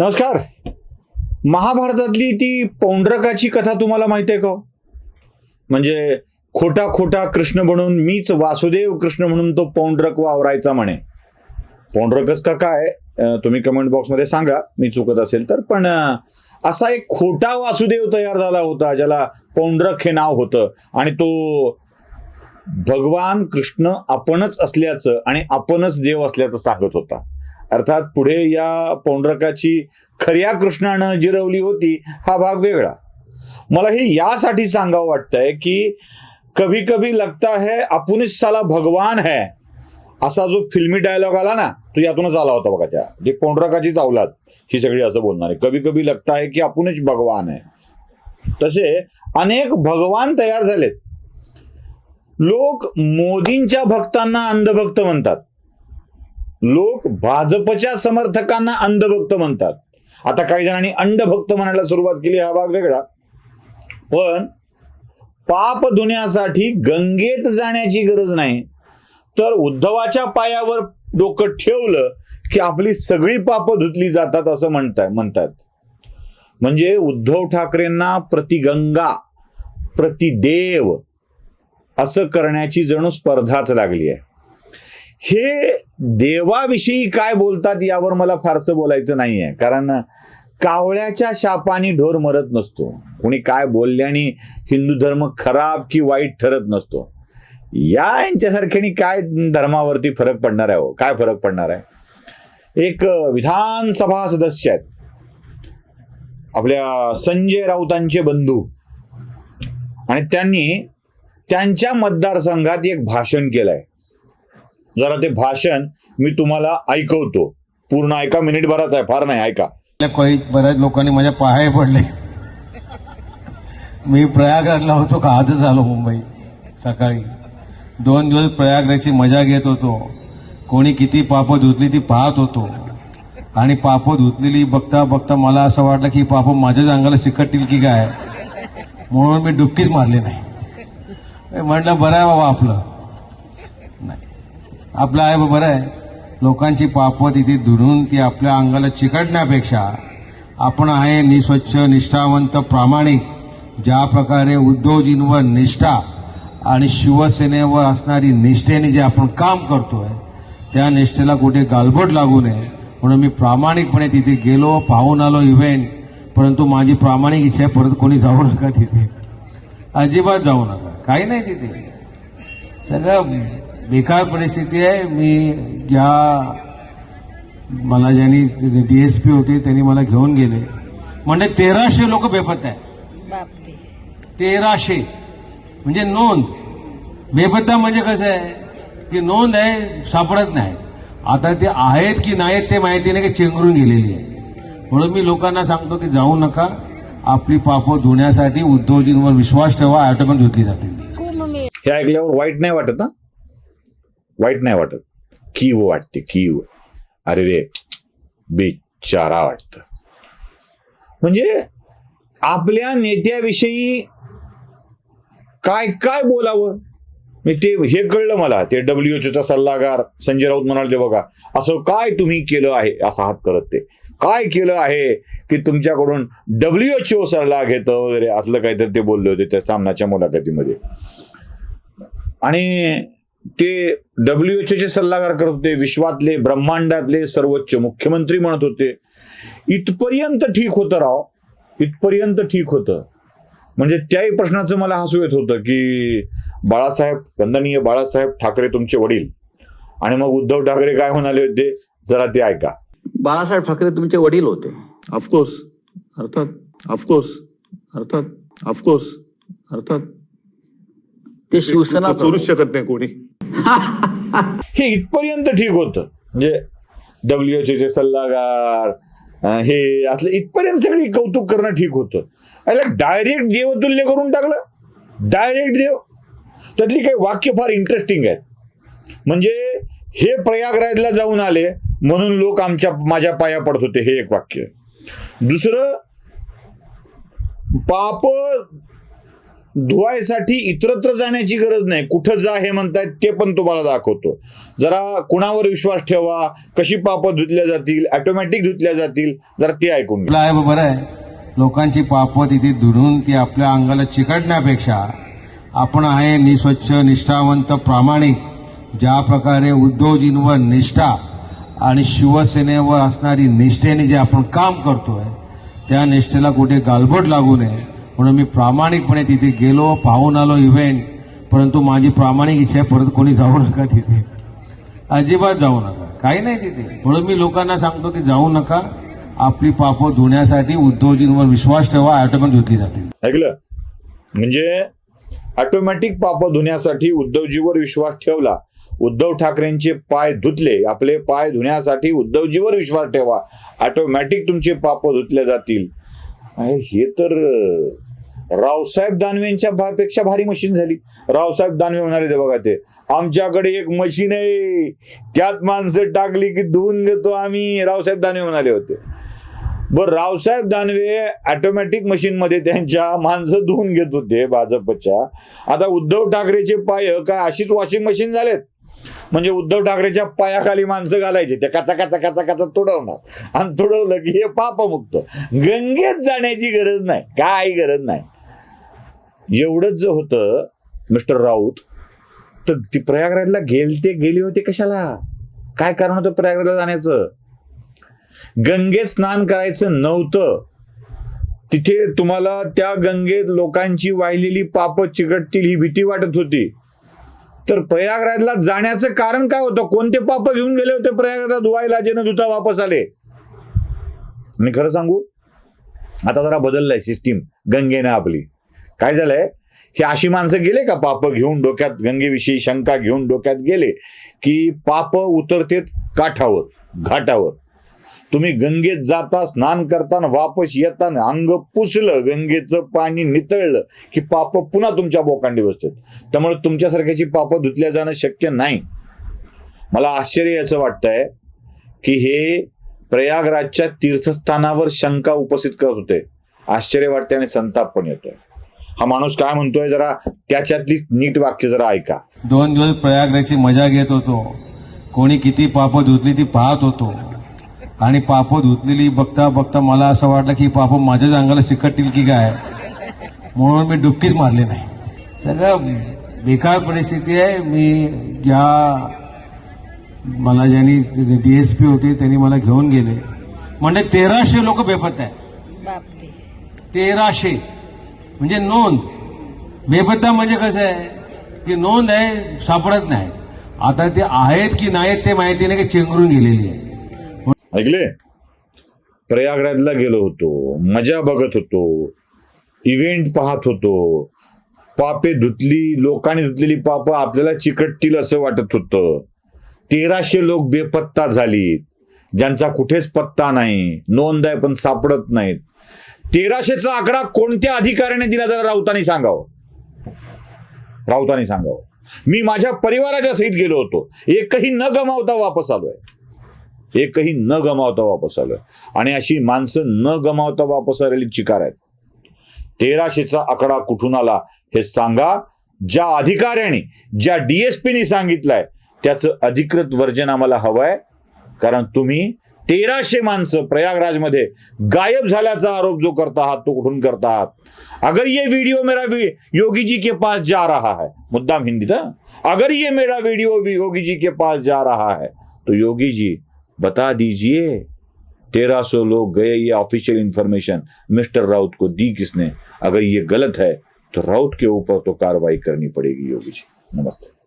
नमस्कार. महाभारतातली ती पौंडरकाची कथा तुम्हाला माहिती आहे का? म्हणजे खोटा खोटा कृष्ण म्हणून मीच वासुदेव कृष्ण म्हणून तो पौंडरक वावरायचा म्हणे. पौंडरकच का काय? तुम्ही कमेंट बॉक्समध्ये सांगा. मी चुकत असेल तर. पण असा एक खोटा वासुदेव तयार झाला होता ज्याला पौंडरक हे नाव होतं. आणि तो भगवान कृष्ण आपणच असल्याचं आणि आपणच देव असल्याचं सांगत होता. अर्थात पुढे या पौंडरकाची खऱ्या कृष्णानं जिरवली होती हा भाग वेगळा. मला हे यासाठी सांगावं वाटतंय की कभी कभी लगता है आपणच साला भगवान है. असा जो फिल्मी डायलॉग आला ना तो यातूनच आला होता बघा त्या. जे पौंड्रकाचीच अवलाद ही सगळी असं बोलणार. आहे कभी कभी लगता है की आपणच भगवान आहे तसे अनेक भगवान तयार झालेत. लोक मोदींच्या भक्तांना अंधभक्त म्हणतात. लोक भाजपच्या समर्थकांना अंधभक्त म्हणतात. आता काही जणांनी अंधभक्त म्हणायला सुरुवात केली हा भाग वेगळा. पण पाप धुण्यासाठी गंगेत जाण्याची गरज नाही. तर उद्धवाच्या पायावर डोकं ठेवलं की आपली सगळी पापं धुतली जातात असं म्हणताय म्हणतात. म्हणजे उद्धव ठाकरेंना प्रतिगंगा प्रतिदेव असं करण्याची जणू स्पर्धाच लागली आहे. हे देवाविषयी काय बोलतात यावर मला फारसं बोलायचं नाही आहे कारण कावळ्याच्या शापाने ढोर मरत नसतो. कोणी काय बोलल्याने हिंदू धर्म खराब की वाईट ठरत नसतो. या यांच्यासारख्याने काय धर्मावरती फरक पडणार आहे हो? काय फरक पडणार आहे? एक विधानसभा सदस्य आहेत. आपल्या संजय राऊतांचे बंधू. आणि त्यांनी त्यांच्या मतदारसंघात एक भाषण केलंय. जरा ते भाषण मी तुम्हाला ऐकवतो. पूर्ण ऐका मिनिट भराच आहे फार नाही ऐका. बऱ्याच लोकांनी माझ्या पाहाय पडले. मी प्रयागराजला होतो का? आजच आलो मुंबई सकाळी. दोन दिवस प्रयागराजची मजा घेत होतो. कोणी किती पापं धुतली ती पाहत होतो. आणि पापं धुतलेली बघता बघता मला असं वाटलं की पापं माझ्याच अंगाला चिकटतील की काय? म्हणून मी डुबकीच मारली नाही. म्हणलं बरं आहे बाबा आपलं. आपलं आहे बरं आहे. लोकांची पापं तिथे धुडून ती आपल्या अंगाला चिकटण्यापेक्षा आपण आहे निस्वच्छ निष्ठावंत प्रामाणिक ज्या प्रकारे उद्योगजींवर निष्ठा आणि शिवसेनेवर असणारी निष्ठेने जे आपण काम करतोय त्या निष्ठेला कुठे गालबोट लागू नये. म्हणून मी प्रामाणिकपणे तिथे गेलो पाहून आलो इव्हेंट परंतु माझी प्रामाणिक इच्छा आहे परत कोणी जाऊ नका तिथे. अजिबात जाऊ नका. काही नाही तिथे. सगळं बेकार परिस्थिती आहे. मी ज्या मला ज्यांनी डीएसपी होते त्यांनी मला घेऊन गेले. म्हणजे तेराशे लोक बेपत्ता आहे तेराशे. म्हणजे नोंद. बेपत्ता म्हणजे कसं आहे? की नोंद आहे सापडत नाही. आता ते आहेत की नाहीत ते माहिती नाही की चेंगरून गेलेली आहे म्हणून मी लोकांना सांगतो की जाऊ नका. आपली पापं धुण्यासाठी उद्योगजींवर विश्वास ठेवा ऑटोमॅटिक धुतली जातील. ती कुंभमेळ हे ऐकल्यावर वाईट नाही वाटत ना वाईट नाही वाटत. कीव वाटते कीव. अरे रे बिचारा वाटत. म्हणजे आपल्या नेत्याविषयी काय काय बोलावं? मी ते हे कळलं मला ते डब्ल्यू चा सल्लागार संजय राऊत म्हणाले ते बघा असं काय तुम्ही केलं आहे असा हात करत ते. काय केलं आहे की तुमच्याकडून डब्ल्यू एच ओ सल्ला घेतं वगैरे असलं काहीतरी ते बोलले होते त्या सामनाच्या मुलाखतीमध्ये. आणि ते डब्ल्यू एच चे सल्लागार करत होते विश्वातले ब्रह्मांडातले सर्वोच्च मुख्यमंत्री म्हणत होते. इथपर्यंत ठीक होतं राव. इथपर्यंत ठीक होतं. म्हणजे त्याही प्रश्नाचं मला हसू येत होतं की बाळासाहेब वंदनीय बाळासाहेब ठाकरे तुमचे वडील. आणि मग उद्धव ठाकरे काय म्हणाले होते? जरा ते ऐका. बाळासाहेब ठाकरे तुमचे वडील होते. ऑफकोर्स अर्थात ऑफकोर्स अर्थात ऑफकोर्स अर्थात. ते शिवसेना चोरूच शकत नाही कोणी. हे इथपर्यंत ठीक होतं. म्हणजे डब्ल्यू एच चे सल्लागार हे असलं इथपर्यंत सगळी कौतुक करणं ठीक होतं. याला डायरेक्ट देवतुल्य करून टाकलं. डायरेक्ट देव. त्यातली काही वाक्य फार इंटरेस्टिंग आहेत. म्हणजे हे प्रयागराजला जाऊन आले म्हणून लोक आमच्या माझ्या पाया पडत होते हे एक वाक्य. दुसरं पाप धुवायसाठी इतरत्र जाण्याची गरज नाही. कुठं जा हे म्हणतायत ते पण तुम्हाला दाखवतो. जरा कुणावर विश्वास ठेवा कशी पापं धुतल्या जातील ऑटोमॅटिक धुतल्या जातील जरा ते ऐकून आहे बरं आहे. लोकांची पापं तिथे धुरून ती आपल्या अंगाला चिकटण्यापेक्षा आपण आहे निस्वच्छ निष्ठावंत प्रामाणिक ज्या प्रकारे उद्योजींवर निष्ठा आणि शिवसेनेवर असणारी निष्ठेने जे आपण काम करतोय त्या निष्ठेला कुठे गालबोट लागू नये. म्हणून मी प्रामाणिकपणे तिथे गेलो पाहून आलो इव्हेंट परंतु माझी प्रामाणिक इच्छा आहे परत कोणी जाऊ नका तिथे. अजिबात जाऊ नका. काही नाही तिथे. म्हणून मी लोकांना सांगतो की जाऊ नका. आपली पापं धुण्यासाठी उद्योजींवर विश्वास ठेवा ऑटोमॅटिक धुतली जातील. ऐकलं? म्हणजे ऑटोमॅटिक पाप धुण्यासाठी उद्धवजीवर विश्वास ठेवला. उद्धव ठाकरेंचे पाय धुतले. आपले पाय धुण्यासाठी उद्धवजीवर विश्वास ठेवा. ऑटोमॅटिक तुमचे पाप धुतले जातील. हे तर रावसाहेब दानवेंच्या भापेक्षा भारी मशीन झाली. रावसाहेब दानवे म्हणाले ते बघा ते आमच्याकडे एक मशीन आहे. त्यात माणसं टाकली की धुवून घेतो आम्ही. रावसाहेब दानवे म्हणाले होते. बर रावसाहेब दानवे ऑटोमॅटिक मशीन मध्ये त्यांच्या माणसं धुवून घेत होते भाजपच्या. आता उद्धव ठाकरेचे पाय काय अशीच वॉशिंग मशीन झालेत? म्हणजे उद्धव ठाकरेच्या पायाखाली माणसं घालायचे. ते कचा कचा कचा कचा तुडवणार. आणि तुडवलं की हे पापमुक्त. गंगेत जाण्याची गरज नाही. काय गरज नाही. एवढंच जर होतं मिस्टर राऊत तर ती प्रयागराजला गेलते गेले होते कशाला? काय कारण होतं प्रयागराजला जाण्याचं? गंगेत स्नान करायचं नव्हतं. तिथे तुम्हाला त्या गंगेत लोकांची वाहिलेली पाप चिकटतील ही भीती वाटत होती. तर प्रयागराजला जाण्याचं कारण काय होतं? कोणते पाप घेऊन गेले होते प्रयागराजला धुवायला जे न धुता वापस आले. मी खरं सांगू? आता जरा बदललंय सिस्टीम गंगेनं आपली. काय झालंय? हे अशी माणसं गेले का? पाप घेऊन डोक्यात गंगेविषयी शंका घेऊन डोक्यात गेले की पाप उतरतेत काठावर घाटावर. तुम्ही गंगेत जाता स्नान करताना वापस येताना अंग पुसलं गंगेचं पाणी नितळलं की पाप पुन्हा तुमच्या बोकांडी बसतात. त्यामुळे तुमच्यासारख्याची पाप धुतल्या जाणं शक्य नाही. मला आश्चर्य असं वाटतंय की हे प्रयागराजच्या तीर्थस्थानावर शंका उपस्थित करत होते. आश्चर्य वाटते आणि संताप पण येतोय. हा माणूस काय म्हणतोय? जरा त्याच्यातली नीट वाक्य जरा ऐका. दोन दिवस प्रयागराजची मजा घेत होतो. कोणी किती पाप धुतली ती पाहत होतो. आणि पापं धुतलेली बघता बघता मला असं वाटलं की पापं माझ्याच अंगाला चिकटतील की काय? म्हणून मी डुबकीच मारली नाही. सगळं बेकार परिस्थिती आहे. मी ज्या मला ज्यांनी डीएसपी होते त्यांनी मला घेऊन गेले. म्हणजे तेराशे लोक बेपत्ता आहे तेराशे. म्हणजे नोंद. बेपत्ता म्हणजे कसं आहे? की नोंद आहे सापडत नाही. आता ते आहेत की नाहीत ते माहिती नाही की चेंगरून गेलेली आहे. ऐकले? प्रयागराजला गेलो होतो मजा बघत होतो इव्हेंट पाहत होतो. पापे धुतली लोकांनी धुतलेली पाप आपल्याला चिकटतील असं वाटत होतं. तेराशे लोक बेपत्ता झालीत. ज्यांचा कुठेच पत्ता नाही नोंद आहे पण सापडत नाहीत. तेराशेचा आकडा कोणत्या अधिकाऱ्याने दिला? जरा राऊतांनी सांगावं. राऊतांनी सांगावं. मी माझ्या परिवाराच्या सहित गेलो होतो. एकही न गमावता वापस आलोय. एकही न गमावता वापस आलं आणि अशी माणसं न गमावता वापस आलेली चिकार आहेत. तेराशेचा आकडा कुठून आला हे सांगा. ज्या अधिकाऱ्याने ज्या डीएसपीने सांगितलंय त्याचं अधिकृत वर्जन आम्हाला हवंय. कारण तुम्ही तेराशे माणसं प्रयागराजमध्ये गायब झाल्याचा आरोप जो करता आहात तो कुठून करता आहात? अगर ये वीडियो मेरा we- Yogi ji K pass जा रहा है मुद्दाम हिंदी ना अगर ये मेरा वीडियो भी योगी जी के पास जा रहा है तो योगी जी बता दीजिए। तेरह सौ लोग गए ये ऑफिशियल इंफॉर्मेशन मिस्टर राउत को दी किसने? अगर ये गलत है तो राउत के ऊपर तो कार्रवाई करनी पड़ेगी योगी जी। नमस्ते।